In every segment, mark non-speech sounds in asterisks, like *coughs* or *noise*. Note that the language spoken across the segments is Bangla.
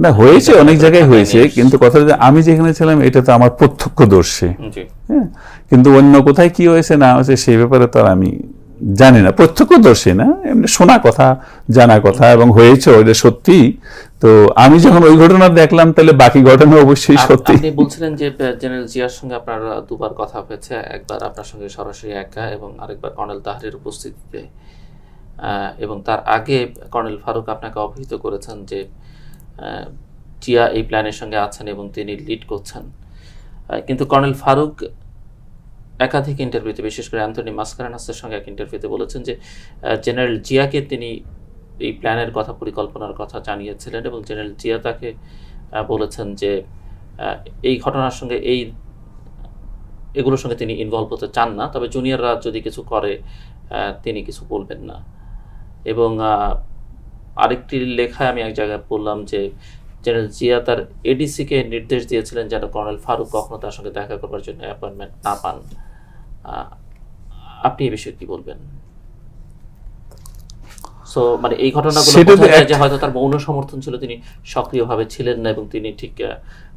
না হয়েছে অনেক জায়গায় হয়েছে কিন্তু কথা আমি যেখানে ছিলাম এটা তো আমার প্রত্যক্ষদর্শী। জি। হ্যাঁ? কিন্তু অন্য কোথায় কি হয়েছে না হয়েছে সেই ব্যাপারে তো আর আমি জানি না। প্রত্যক্ষদর্শী না? এমনি শোনা কথা জানা কথা এবং হয়েছে ওইটা সত্যি। তো আমি যখন ওই ঘটনা দেখলাম তাহলে বাকি ঘটনা অবশ্যই সত্যি। আপনি বলছিলেন যে জেনারেল জিয়ার সঙ্গে আপনার দুবার কথা হয়েছে একবার আপনার সঙ্গে সরাসরি একা এবং আরেকবার কর্নেল তাহারের উপস্থিতিতে। এবং তার আগে কর্নেল ফারুক আপনাকে অবহিত করেছেন যে জিয়া এই প্ল্যানের সঙ্গে আছেন এবং তিনি লিড করছেন। কিন্তু কর্নেল ফারুক একাধিক ইন্টারভিউতে বিশেষ করে অ্যান্থনি মাস্কারানাসের সঙ্গে এক ইন্টারভিউতে বলেছেন যে জেনারেল জিয়াকে তিনি এই প্ল্যানের কথা, পরিকল্পনার কথা জানিয়েছিলেন এবং জেনারেল জিয়া তাকে বলেছেন যে এই ঘটনার সঙ্গে এই এগুলোর সঙ্গে তিনি ইনভলভ হতে চান না। তবে জুনিয়ররা যদি কিছু করে তিনি কিছু বলবেন না। এবং আরেকটি লেখায় আমি এক জায়গায় পড়লাম যে জেনারেল জিয়া তার এডিসিকে নির্দেশ দিয়েছিলেন যেন কর্নেল ফারুক কখনো তার সঙ্গে দেখা করবার জন্য অ্যাপয়েন্টমেন্ট না পান। আপনি এই বিষয়ে কি বলবেন? সো মানে এই ঘটনাগুলো যে হয়তো তার মৌন সমর্থন ছিল তিনি সক্রিয়ভাবে ছিলেন না এবং তিনি ঠিক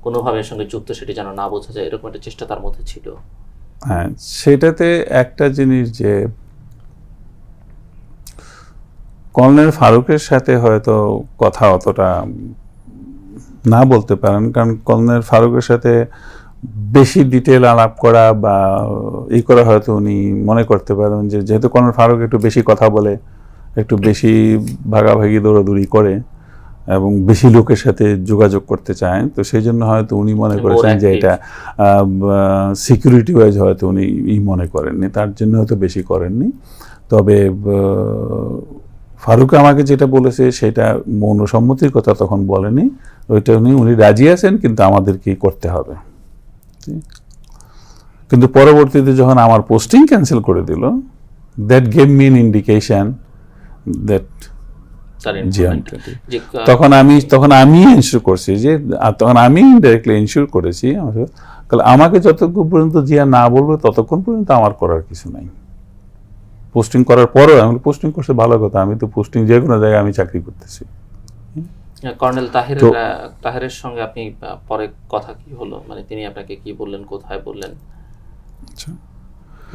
কোনোভাবে সঙ্গে যুক্ত সেটি যেন না বোঝা যায় এরকম একটা চেষ্টা তার মধ্যে ছিল। হ্যাঁ সেটাতে একটা জিনিস যে কর্নেল ফারুকের সাথে হয়তো কথা অতটা না বলতে পারেন কারণ কর্নেল ফারুকের সাথে বেশি ডিটেল আলাপ করা বা ই করা হয়তো উনি মনে করতে পারেন যে যেহেতু কর্নেল ফারুক একটু বেশি কথা বলে একটু বেশি ভাগাভাগি দৌড়াদৌড়ি করে এবং বেশি লোকের সাথে যোগাযোগ করতে চায় তো সেই জন্য হয়তো উনি মনে করেছেন যে এটা সিকিউরিটি ওয়াইজ হয়তো উনি ই মনে করেননি তার জন্য হয়তো বেশি করেননি। তবে ফারুক আমাকে যেটা বলেছে সেটা মৌন সম্মতির কথা তখন বলেনি। ওইটা উনি উনি রাজি আছেন কিন্তু আমাদেরকেই করতে হবে। কিন্তু পরবর্তীতে যখন আমার পোস্টিং ক্যান্সেল করে দিল that gave me in indication that তখন আমি তখন আমি ইনস্যুর করছি যে তখন আমি ইনডাইরেক্টলি ইনস্যুর করেছি তাহলে আমাকে যতক্ষণ পর্যন্ত জিয়া না বলবে ততক্ষণ পর্যন্ত আমার করার কিছু নাই। পোস্টিং করার পরও আমি পোস্টিং করছে ভালো কথা আমি তো পোস্টিং যে কোনো জায়গায় আমি চাকরি করতেছি। কর্নেল তাহেরের তো- তাহেরের সঙ্গে আপনি পরে কথা কি হলো? মানে তিনি আপনাকে কি বললেন কোথায় বললেন? আচ্ছা।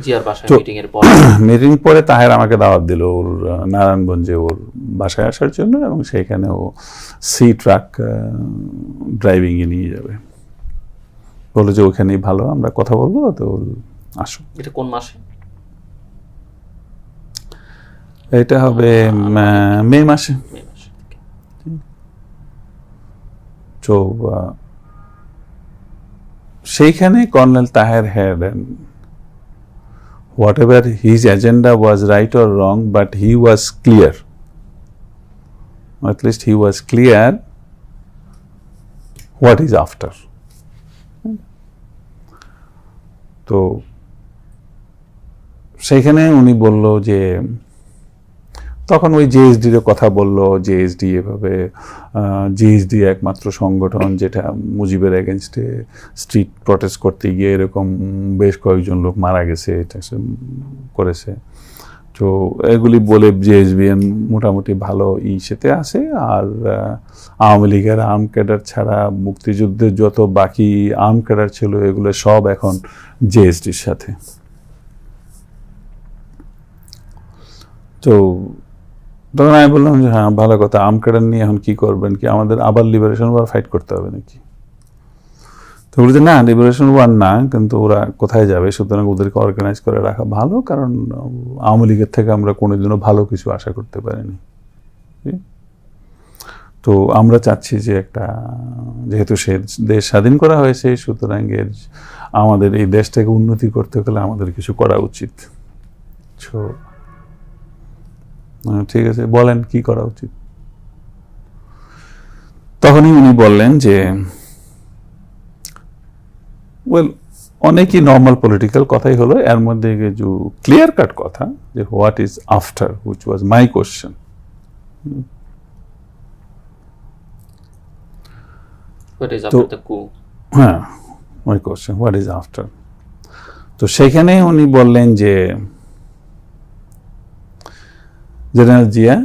জিয়ার বাসায় মিটিং এর পর। মিটিং *clears throat* পরে তাহের আমাকে দাওয়াত দিল ওর নারায়ণগঞ্জে ওর বাসায় আসার জন্য এবং সেইখানে ও সি ট্রাক ড্রাইভিং এ নিয়ে যাবে। বলে যে ওখানেই ভালো আমরা কথা বলব তো আসো এটা কোন মাসে? এটা হবে মে মাসে। তো সেইখানে colonel Taher had what ever his agenda was right or wrong but he was clear least he was clear what is after. তো সেইখানে উনি বলল যে তখন ওই জেএসডির কথা বলল জেএসডি এভাবে জেএসডি একমাত্র সংগঠন যেটা মুজিবের এগেনস্টে স্ট্রিট প্রটেস্ট করতে গিয়ে এরকম বেশ কয়েকজন লোক মারা গেছে, এটা করেছে। তো এগুলি বলে জেএসবিএন মোটামুটি ভালো ইসেতে আছে আর আওয়ামী লীগের আর্ম ক্যাডার ছাড়া মুক্তিযুদ্ধের যত বাকি আর্ম ক্যাডার ছিল, এগুলো সব এখন জেএসডির সাথে। তো তখন আমি বললাম যে হ্যাঁ ভালো কথা। আর্ম ক্যাডার নিয়ে এখন কি করবেন কি? আমাদের আবার লিবারেশন ওয়ার ফাইট করতে হবে নাকি? তো বলছে না লিবারেশন ওয়ার না কিন্তু ওরা কোথায় যাবে? সুতরাং ওদেরকে অর্গানাইজ করে রাখা ভালো কারণ আওয়ামী লীগের থেকে আমরা কোনোদিনও ভালো কিছু আশা করতে পারিনি? তো আমরা চাচ্ছি যে একটা যেহেতু সে দেশ স্বাধীন করা হয়েছে সুতরাং এর আমাদের এই দেশটাকে উন্নতি করতে গেলে আমাদের কিছু করা উচিত। আহ, ঠিক আছে বলেন কি করা উচিত। তখনই উনি বললেন যে ওয়েল অনেকই নর্মাল পলিটিক্যাল কথাই হলো এর মধ্যে কিছু ক্লিয়ার কাট কথা যে what is after which was my question what is তো- আফটার দ্য কু হ্যাঁ my question what is after তো সেখানে উনি বললেন যে general Zia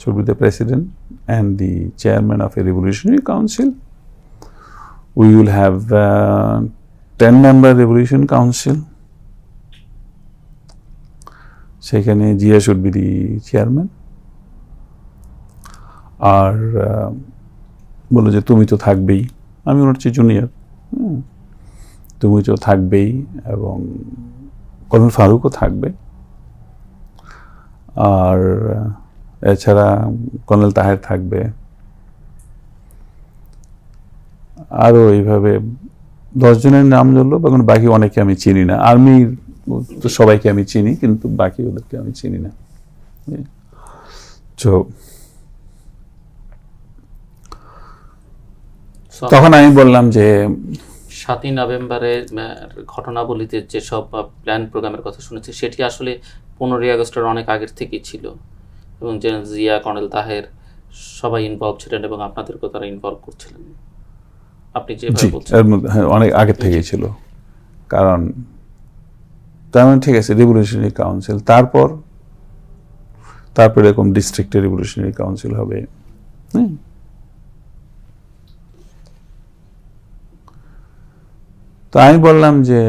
should be the president and the chairman of a revolutionary council. We will have uh, 10 member revolution council. সেখানে Zia should be the chairman আর বলল যে তুমি তো থাকবেই আমি ওনার চেয়ে জুনিয়র তুমি তো থাকবেই এবং কর্নেল ফারুকও থাকবে আর এছাড়া কর্নেল তাহের থাকবে। আরও এইভাবে দশজনের নাম ধরলো এবং বাকি অনেকে আমি চিনি না। আর্মির তো সবাইকে আমি চিনি কিন্তু বাকি ওদেরকে আমি চিনি না। তো তখন আমি বললাম যে সাতই নভেম্বরে আহ, ঘটনাবলিতে যেসব প্ল্যান প্রোগ্রামের কথা শুনেছি সেটি আসলে পনেরোই আগস্টের অনেক আগের থেকেই ছিল। এবং জেনারেল জিয়া কর্নেল তাহের সবাই ইনভলভ ছিলেন এবং আপনাদেরকেও তারা ইনভলভ করছিলেন। আপনি যেভাবে বলছেন। হ্যাঁ, অনেক আগে থেকেই ছিল। কারণ তার মানে ঠিক আছে রিভলিউশনারি কাউন্সিল তারপর তারপর এরকম ডিস্ট্রিক্টে রিভলিউশনারি কাউন্সিল হবে। হুম। তো আমি বললাম যে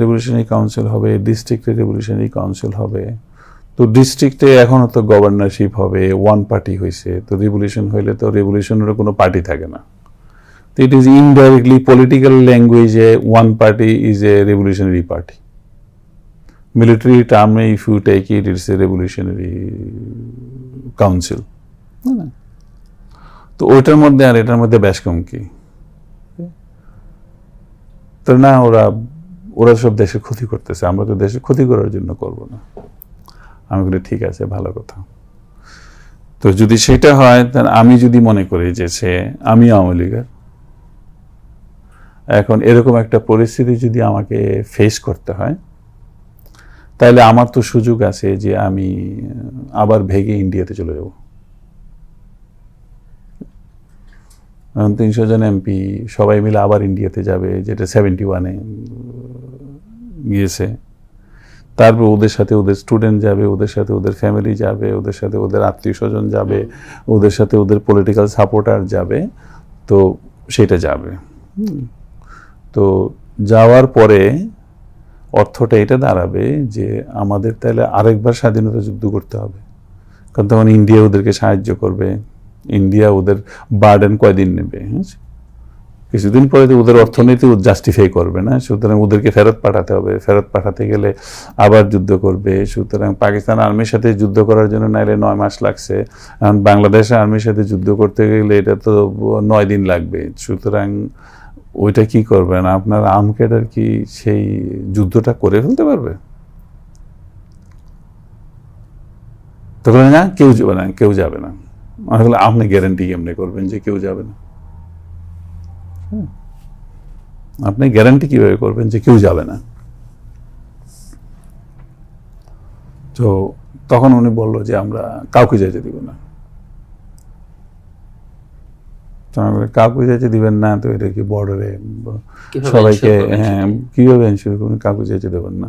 রেভলিউশনারি কাউন্সিল হবে ডিস্ট্রিক্টে রেভলিউশনারি কাউন্সিল হবে। তো ডিস্ট্রিক্টে এখনও তো গভর্নরশিপ হবে ওয়ান পার্টি হয়েছে তো রিভলিউশন হইলে তো রেভলিউশনের কোনো পার্টি থাকে না। তো ইট ইজ ইনডাইরেক্টলি পলিটিক্যাল ল্যাঙ্গুয়েজে one party is a revolutionary party military টার্মে if you take it it's a revolutionary council তো ওইটার মধ্যে আর এটার মধ্যে বেশ কম কি? তো না, ওরা ওরা সব দেশের ক্ষতি করতেছে, আমরা তো দেশের ক্ষতি করার জন্য করব না। আমি বলি, ঠিক আছে, ভালো কথা। তো যদি সেটা হয়, তাহলে আমি যদি মনে করি যে সে, আমি আওয়ামী লীগের। এখন এরকম একটা পরিস্থিতি যদি আমাকে ফেস করতে হয়, তাহলে আমার তো সুযোগ আছে যে আমি আবার ভেগে ইন্ডিয়াতে চলে যাব। তিনশো জন এমপি সবাই মিলে আবার ইন্ডিয়াতে যাবে, যেটা সেভেন্টি ওয়ানে গিয়েছে। তারপর ওদের সাথে ওদের স্টুডেন্ট যাবে, ওদের সাথে ওদের ফ্যামিলি যাবে, ওদের সাথে ওদের আত্মীয় স্বজন যাবে, ওদের সাথে ওদের পলিটিক্যাল সাপোর্টার যাবে, তো সেটা যাবে। তো যাওয়ার পরে অর্থটা এটা দাঁড়াবে যে আমাদের তাহলে আরেকবার স্বাধীনতা যুদ্ধ করতে হবে। কারণ তখন ইন্ডিয়া ওদেরকে সাহায্য করবে। ইন্ডিয়া ওদের বার্ডেন কয়দিন নেবে হ্যাঁ? কিছুদিন পরে তো ওদের অর্থনীতি জাস্টিফাই করবে না, সুতরাং ওদেরকে ফেরত পাঠাতে হবে। ফেরত পাঠাতে গেলে আবার যুদ্ধ করবে, সুতরাং পাকিস্তান আর্মির সাথে যুদ্ধ করার জন্য নাইলে নয় মাস লাগছে। এখন বাংলাদেশ আর্মির সাথে যুদ্ধ করতে গেলে এটা তো নয় দিন লাগবে। সুতরাং ওইটা কি করবেন? আপনার আর্ম ক্যাডার কি সেই যুদ্ধটা করে ফেলতে পারবে? তখন না, কেউ যাবে না কেউ যাবে না। বললাম, আপনি গ্যারান্টি এমনি করবেন যে কেউ যাবে না। হ্যাঁ। আপনি গ্যারান্টি কীভাবে করবেন যে কেউ যাবে না? তো তখন উনি বলল যে আমরা কাউকে যেতে দিব না। কাউকে যেতে দিবেন না? তো এটা কি বর্ডারে সবাইকে হ্যাঁ? কীভাবে এনশিওর করবেন? কাউকে যেতে দেবেন না।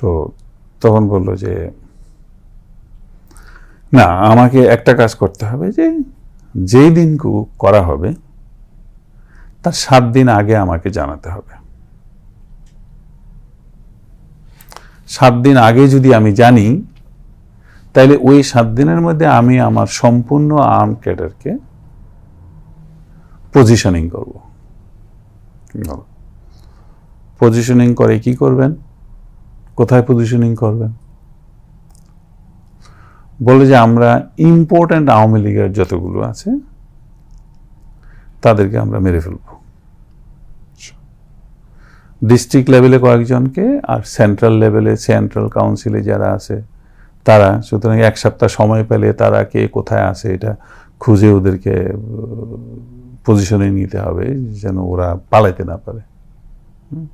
তো তখন বলল যে না, আমাকে একটা কাজ করতে হবে যে, যেই দিন করা হবে, তার সাত দিন আগে আমাকে জানাতে হবে। সাত দিন আগে যদি আমি জানি তাহলে ওই সাত দিনের মধ্যে আমি আমার সম্পূর্ণ আর্ম ক্যাডারকে পজিশনিং করব। পজিশনিং করে কি করবেন? কোথায় পজিশনিং করবেন? বলে যে আমরা ইম্পর্ট্যান্ট আওয়ামী লীগের যতগুলো আছে, তাদেরকে আমরা মেরে ফেলব ডিস্ট্রিক্ট লেভেলে কয়েকজনকে আর সেন্ট্রাল লেভেলে সেন্ট্রাল কাউন্সিলে যারা আছে, তারা, সুতরাং এক সপ্তাহ সময় পেলে তারা কে কোথায় আছে এটা খুঁজে ওদেরকে পজিশনে নিতে হবে যেন ওরা পালাইতে না পারে হুম।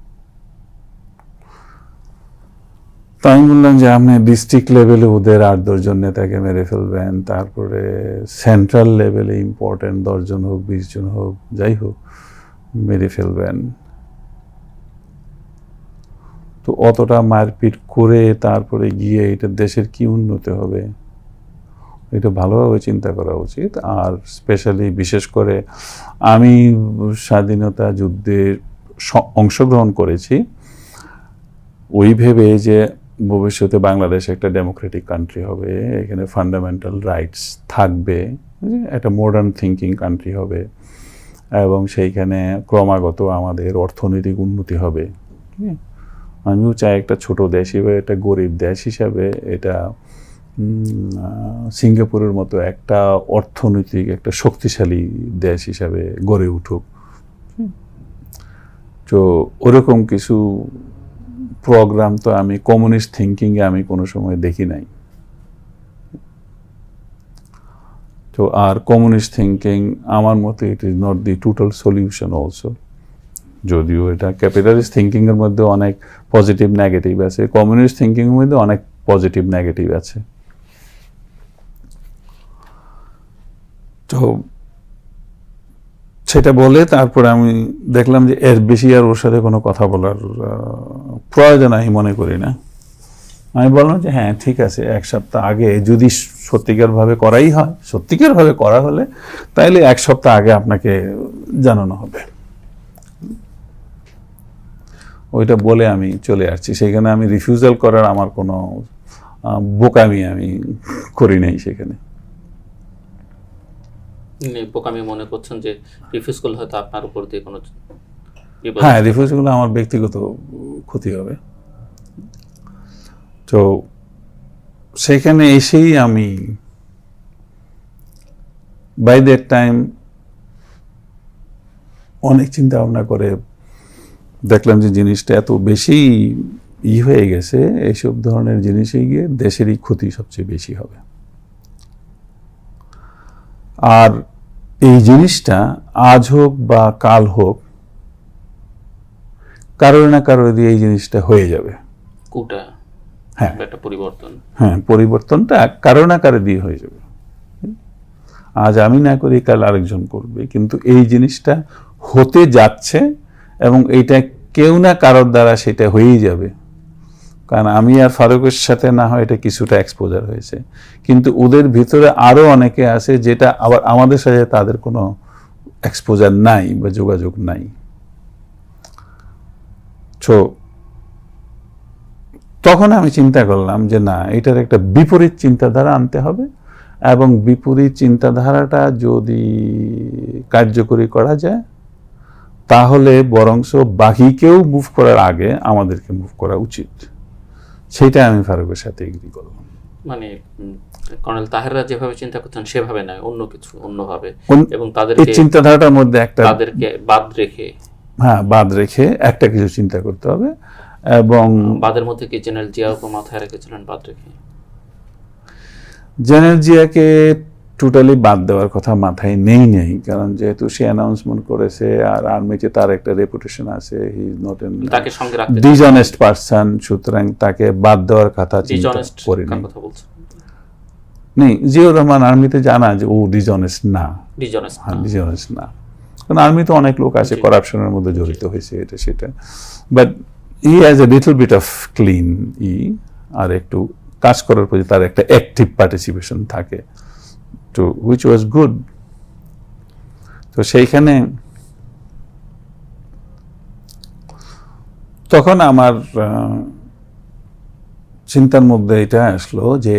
তো আমি বললাম যে আপনি ডিস্ট্রিক্ট লেভেলে ওদের আট দশজন নেতাকে মেরে ফেলবেন, তারপরে সেন্ট্রাল লেভেলে ইম্পর্টেন্ট দশজন হোক, বিশ জন হোক, যাই হোক, মেরে ফেলবেন। তো অতটা মারপিট করে তারপরে গিয়ে এটা দেশের কি উন্নতি হবে, এটা ভালোভাবে চিন্তা করা উচিত। আর স্পেশালি বিশেষ করে আমি স্বাধীনতা যুদ্ধে অংশগ্রহণ করেছি। ওই ভেবে যে ভবিষ্যতে বাংলাদেশ একটা ডেমোক্রেটিক কান্ট্রি হবে, এখানে ফান্ডামেন্টাল রাইটস থাকবে একটা মডার্ন থিঙ্কিং কান্ট্রি হবে, এবং সেইখানে ক্রমাগত আমাদের অর্থনৈতিক উন্নতি হবে আমিও চাই একটা ছোট দেশ হিসেবে, একটা গরিব দেশ হিসাবে, এটা সিঙ্গাপুরের মতো একটা অর্থনৈতিক, একটা শক্তিশালী দেশ হিসাবে গড়ে উঠুক হুম। তো ওরকম কিছু প্রোগ্রাম তো আমি কমিউনিস্ট থিঙ্কিংয়ে আমি কোনো সময় দেখি নাই। তো আর কমিউনিস্ট থিঙ্কিং আমার মতে it is not the total solution also যদিও এটা ক্যাপিটালিস্ট থিঙ্কিং এর মধ্যে অনেক পজিটিভ নেগেটিভ আছে কমিউনিস্ট থিঙ্কিং এর মধ্যে অনেক পজিটিভ নেগেটিভ আছে। তো সেটা বলে তারপরে আমি দেখলাম যে এর বেশি আর ওর সাথে কোনো কথা বলার প্রয়োজন আমি মনে করি না। আমি বললাম যে হ্যাঁ ঠিক আছে, এক সপ্তাহ আগে যদি সত্যিকারভাবে করাই হয়, সত্যিকারভাবে করা হলে তাইলে এক সপ্তাহ আগে আপনাকে জানানো হবে। ওইটা বলে আমি চলে আসছি। সেখানে আমি রিফিউজাল করার আমার কোনো বোকামি আমি করি নাই সেখানে। উনি বোকামি মনে করছেন যে রিফিউজ করলে হয়তো আপনার উপর দিয়ে কোনো হ্যাঁ রিফিউজ করলে আমার ব্যক্তিগত ক্ষতি হবে। তো সেখানে এসেই আমি বাই দ্যাট টাইম অনেক চিন্তা ভাবনা করে দেখলাম যে জিনিসটা এত বেশি ই হয়ে গেছে এইসব ধরনের জিনিসে গিয়ে দেশেরই ক্ষতি সবচেয়ে বেশি হবে। আর এই জিনিসটা আজ হোক বা কাল হোক কারোর না কারোর দিয়ে এই জিনিসটা হয়ে যাবে। কুটা? হ্যাঁ। একটা পরিবর্তন। হ্যাঁ পরিবর্তনটা কারও না কারও দিয়ে হয়ে যাবে। আজ আমি না করি কাল আরেকজন করবে। কিন্তু এই জিনিসটা হতে যাচ্ছে এবং এইটা কেউ না কারোর দ্বারা সেটা হয়েই যাবে। কারণ আমি আর ফারুকের সাথে না হয় এটা কিছুটা এক্সপোজার হয়েছে। কিন্তু ওদের ভিতরে আরও অনেকে আছে যেটা আবার আমাদের সাথে তাদের কোনো এক্সপোজার নাই বা যোগাযোগ নাই। তো তখন আমি চিন্তা করলাম যে না, এটার একটা বিপরীত চিন্তাধারা আনতে হবে এবং বিপরীত চিন্তাধারাটা যদি কার্যকরী করা যায়, তাহলে বরংস বাকিকেও মুভ করার আগে আমাদেরকে মুভ করা উচিত। সেটা আমি ফারুকের সাথে এগ্রি করলাম মানে কর্নেল তাহেররা যেভাবে চিন্তা করছেন সেভাবে নয় অন্য কিছু অন্যভাবে। এবং তাদের চিন্তাধারাটার মধ্যে একটা তাদেরকে বাদ রেখে হ্যাঁ বাদ রেখে একটা কিছু চিন্তা করতে হবে এবং বাদের মধ্যে কি জেনারেল জিয়াকে মাথায় রেখেছিলেন বাদ রেখে? জেনারেল জিয়াকে টোটালি বাদ দেওয়ার কথা মাথায় নেই নেই। কারণ যেহেতু সে অ্যানাউন্সমেন্ট করেছে আর আর্মিতে তার একটা রেপুটেশন আছে হি ইজ নট এন তাকে সঙ্গে রাখতে ডিজনেস্ট পার্সন সুতরাং তাকে বাদ দেওয়ার কথা চিন্তা করি কার নাই জিয়াউর রহমান আর্মিতে জানা যে ও ডিজনেস্ট না। ডিজনেস্ট হ্যাঁ না। কারণ আর্মিতে অনেক লোক আছে। করাপশনের মধ্যে জড়িত হয়েছে এটা সেটা। But he has a little bit of clean ই আর একটু কাজ করার প্রতি তার একটা অ্যাক্টিভ পার্টিসিপেশন থাকে। তো হুইচ ওয়াজ গুড তো সেইখানে তখন আমার চিন্তার মধ্যে এটা আসলো যে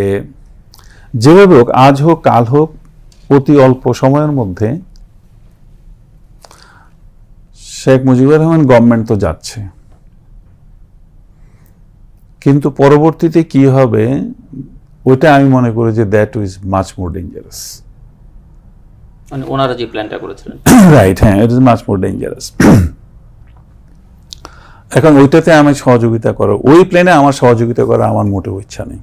যেভাবে হোক, আজ হোক, কাল হোক, অতি অল্প সময়ের মধ্যে শেখ মুজিবুর রহমান গভর্নমেন্ট তো যাচ্ছে। কিন্তু পরবর্তীতে কি হবে? ওইটা আমি মনে করি যে that is much more dangerous মানে ওনারা যে প্ল্যানটা করেছিলেন। *coughs* রাইট হ্যাঁ it is much more dangerous এখন ওইটাতে আমি সহযোগিতা করো ওই প্লেনে আমার সহযোগিতা করা আমার মোটেও ইচ্ছা নেই।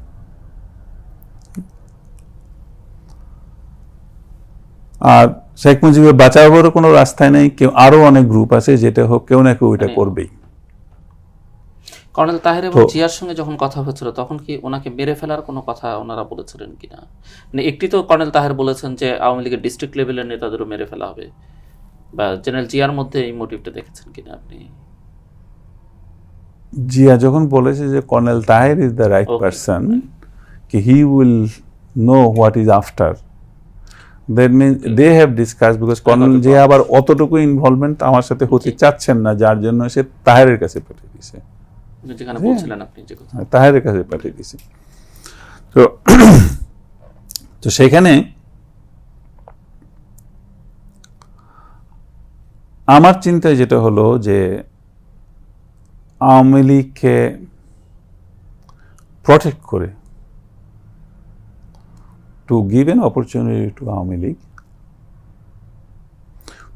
আর শেখ মুজিবের বাঁচাবারও কোনো রাস্তায় নেই কেউ আরও অনেক গ্রুপ আছে যেটা হোক কেউ না কেউ ওইটা মানে- করবেই। কর্নেল তাহের এবং জিয়ার সঙ্গে যখন কথা হচ্ছিল তখন কি ওনাকে মেরে ফেলার কোনো কথা ওনারা বলেছিলেন কিনা? মানে একটি তো কর্নেল তাহের বলেছেন যে আওয়ামী লীগের ডিস্ট্রিক্ট লেভেলের নেতাদেরও মেরে ফেলা হবে। বা জেনারেল জিয়ার মধ্যে এই মোটিভটা দেখেছেন কিনা আপনি? জিয়া যখন বলেছে যে colonel Taher is the right person কি he will know what is after. That means they have discussed because colonel got it. যে আবার অতটুকু ইনভলভমেন্ট আমার সাথে হতে চাচ্ছেন না যার জন্য সে তাহেরের কাছে পাঠিয়ে দিয়েছে। যেখানে বলছিলেন আপনি যে কথা। তাহেরের কাছে পাঠিয়ে দিয়েছে। তো তো সেখানে আমার চিন্তায় যেটা হলো যে আওয়ামী লীগকে প্রটেক্ট করে to give an opportunity to Awami League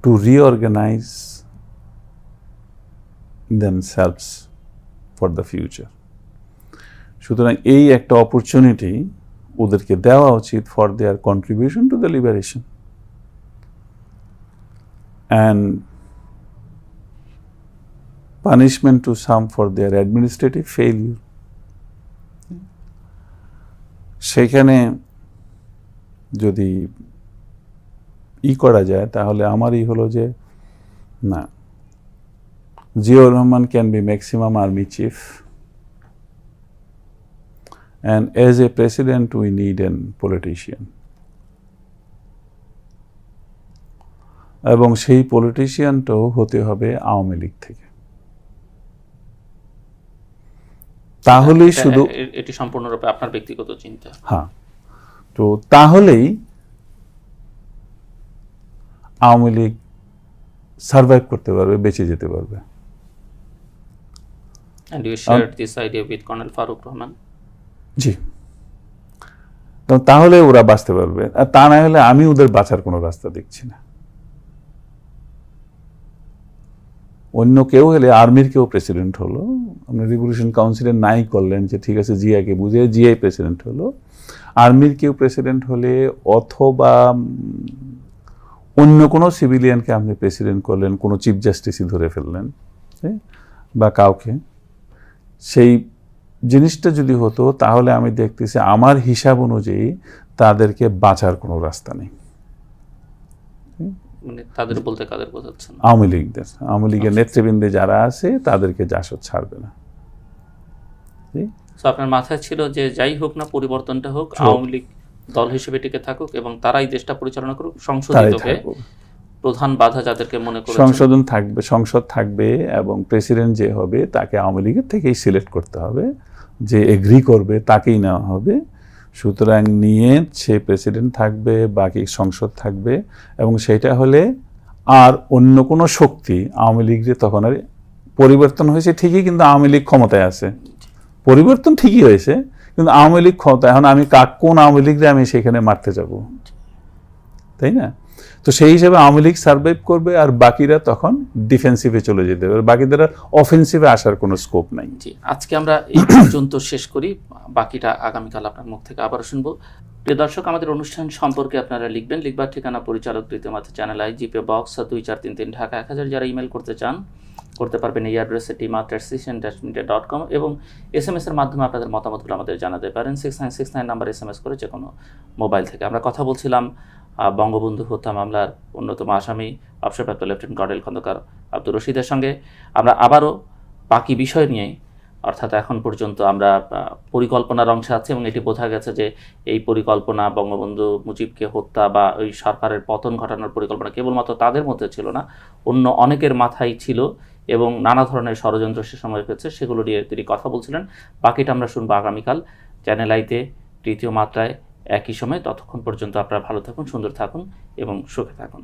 to reorganize themselves for the future সুতরাং এই একটা অপরচুনিটি ওদেরকে দেওয়া উচিত for their contribution to the liberation and punishment to some for their administrative failure সেখানে যদি ই করা যায়, তাহলে আমারই হলো যে, না Ziaur Rahman can be maximum army chief and as a president we need an politician. এবং সেই পলিটিশিয়ানটাও হতে হবে আওয়ামী লীগ থেকে। তাহলেই শুধু এ- এটি সম্পূর্ণরূপে আপনার ব্যক্তিগত চিন্তা। হ্যাঁ। তো তাহলেই আওয়ামী লীগ সার্ভাইভ করতে পারবে বেঁচে যেতে পারবে। And you shared this idea with Colonel Farooq Rahman. জি। তো তাহলে ওরা বাঁচতে পারবে। আর তা না হলে আমি ওদের বাঁচার কোনো রাস্তা দেখছি না। অন্য কেউ হলে আর্মির কেউ প্রেসিডেন্ট হলো। আপনি রিভলিউশন কাউন্সিলের নাই করলেন যে ঠিক আছে জিয়াকে বুঝে জিআই প্রেসিডেন্ট হলো। আর্মির কেউ প্রেসিডেন্ট হলে অথবা অন্য কোনো সিভিলিয়ানকে আপনি প্রেসিডেন্ট করলেন কোনো চিফ জাস্টিসই ধরে ফেললেন। হ্যাঁ? বা কাউকে। সেই জিনিসটা যদি হতো তাহলে আমি দেখতেছি আমার হিসাব অনুযায়ী তাদেরকে বাঁচার কোনো রাস্তা নেই। মানে তাদের বলতে কাদের বোঝাচ্ছেন? আওয়ামী লীগদের। আওয়ামী লীগের নেতৃবৃন্দে যারা আছে তাদেরকে জাসদ ছাড়বে না। তো আপনার মাথায় ছিল যে যাই হোক না পরিবর্তনটা হোক আওয়ামী লীগ দল হিসেবে টিকে থাকুক এবং তারাই দেশটা পরিচালনা করুক সংশোধিত হয়ে প্রধান বাধা যাদেরকে মনে করে সংশোধন থাকবে, সংসদ থাকবে এবং প্রেসিডেন্ট যে হবে তাকে আওয়ামী লীগের থেকেই সিলেক্ট করতে হবে। যে এগ্রি করবে তাকেই নেওয়া হবে। সুতরাং নিয়ে সে প্রেসিডেন্ট থাকবে, বাকি সংসদ থাকবে এবং সেটা হলে আর অন্য কোনো শক্তি আওয়ামী লীগের তখন আর পরিবর্তন হয়েছে ঠিকই, কিন্তু আওয়ামী লীগ ক্ষমতায় আছে। পরিবর্তন ঠিকই হয়েছে, কিন্তু আওয়ামী লীগ ক্ষমতা এখন আমি কাক কোন আওয়ামী লীগরে আমি সেখানে মারতে যাব? তাই না? তো সেই হিসেবে আওয়ামী লীগ সার্ভাইভ করবে আর বাকিরা তখন ডিফেন্সিভে চলে যেতে পারবে। বাকিদের অফেন্সিভে আসার কোনো স্কোপ নাই। জি, আজকে আমরা এই পর্যন্ত শেষ করি। বাকিটা আগামীকাল আপনার মুখ থেকে আবার শুনব। প্রিয় দর্শক, আমাদের অনুষ্ঠান সম্পর্কে আপনারা লিখবেন। লিখবার ঠিকানা পরিচালক দ্বিতীয়মাত্র চ্যানেল আই, জিপে বক্স দুই চার তিন তিন, ঢাকা এক হাজার। যারা ইমেল করতে চান, করতে পারবেন এই অ্যাড্রেসে ড্যাশ মিডিয়া ডট কম এবং এস এম এর মাধ্যমে আপনাদের মতামতগুলো আমাদের জানাতে পারেন। Six nine six nine number S M S করে যে কোনো মোবাইল থেকে। আমরা কথা বলছিলাম বঙ্গবন্ধু হত্যা মামলার অন্যতম আসামি অবসরপ্রাপ্ত লেফটেন্যান্ট কর্নেল খন্দকার আব্দুর রশিদের সঙ্গে আমরা আবারও বাকি বিষয় নিয়ে, অর্থাৎ এখন পর্যন্ত আমরা পরিকল্পনার অংশে আছি এবং এটি বোঝা গেছে যে এই পরিকল্পনা বঙ্গবন্ধু মুজিবকে হত্যা বা ওই সরকারের পতন ঘটানোর পরিকল্পনা কেবলমাত্র তাদের মধ্যে ছিল না, অন্য অনেকের মাথায় ছিল এবং নানা ধরনের ষড়যন্ত্র সে সময় হয়েছে, সেগুলো নিয়ে তিনি কথা বলছিলেন। বাকিটা আমরা শুনব আগামীকাল চ্যানেল আইতে, তৃতীয় মাত্রায়। একই সময় ততক্ষণ পর্যন্ত আপনারা ভালো থাকুন সুন্দর থাকুন এবং সুখে থাকুন।